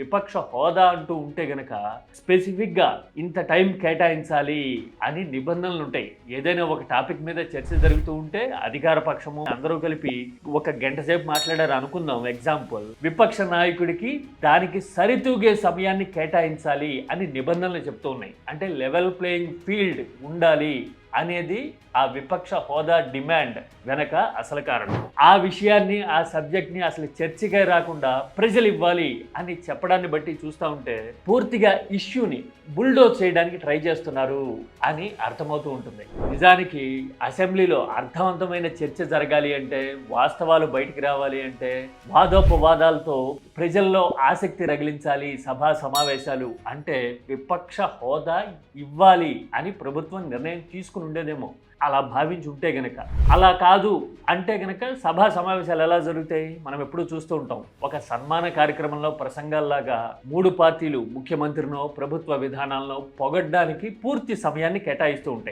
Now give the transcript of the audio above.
విపక్ష హోదా అంటూ ఉంటే గనక స్పెసిఫిక్గా ఇంత టైం కేటాయించాలి అని నిబంధనలు ఉంటాయి. ఏదైనా ఒక టాపిక్ మీద చర్చ జరుగుతూ ఉంటే అధికార పక్షము అందరూ కలిపి ఒక గంట సేపు మాట్లాడారు అనుకుందాం. ఎగ్జాంపుల్ విపక్ష నాయకుడికి దానికి సరితూగే సమయాన్ని కేటాయించాలి అని నిబంధనలు చెప్తూ ఉన్నాయి. అంటే లెవెల్ ప్లేయింగ్ ఫీల్డ్ ఉండాలి. అనేది ఆ విపక్ష హోదా డిమాండ్ వెనక అసలు కారణం. ఆ విషయాన్ని ఆ సబ్జెక్ట్ని అసలు చర్చకే రాకుండా ప్రజలు ఇవ్వాలి అని చెప్పడాన్ని బట్టి చూస్తూ ఉంటే పూర్తిగా ఇష్యూని బుల్డోజ్ చేయడానికి ట్రై చేస్తున్నారు అని అర్థమవుతూ ఉంటుంది. నిజానికి అసెంబ్లీలో అర్థవంతమైన చర్చ జరగాలి అంటే వాస్తవాలు బయటికి రావాలి అంటే వాదోపవాదాలతో ప్రజల్లో ఆసక్తి రగిలించాలి సభా సమావేశాలు అంటే విపక్ష హోదా ఇవ్వాలి అని ప్రభుత్వం నిర్ణయం చేసుకుని ఉండేదేమో. అలా భావించి ఉంటే గనక. అలా కాదు అంటే గనక సభా సమావేశాలు ఎలా జరుగుతాయి? మనం ఎప్పుడూ చూస్తూ ఉంటాం. ఒక సన్మాన కార్యక్రమంలో ప్రసంగాల్లాగా మూడు పార్టీలు ముఖ్యమంత్రినో ప్రభుత్వ విధానాలను పొగడ్డానికి పూర్తి సమయాన్ని కేటాయిస్తూ ఉంటాయి.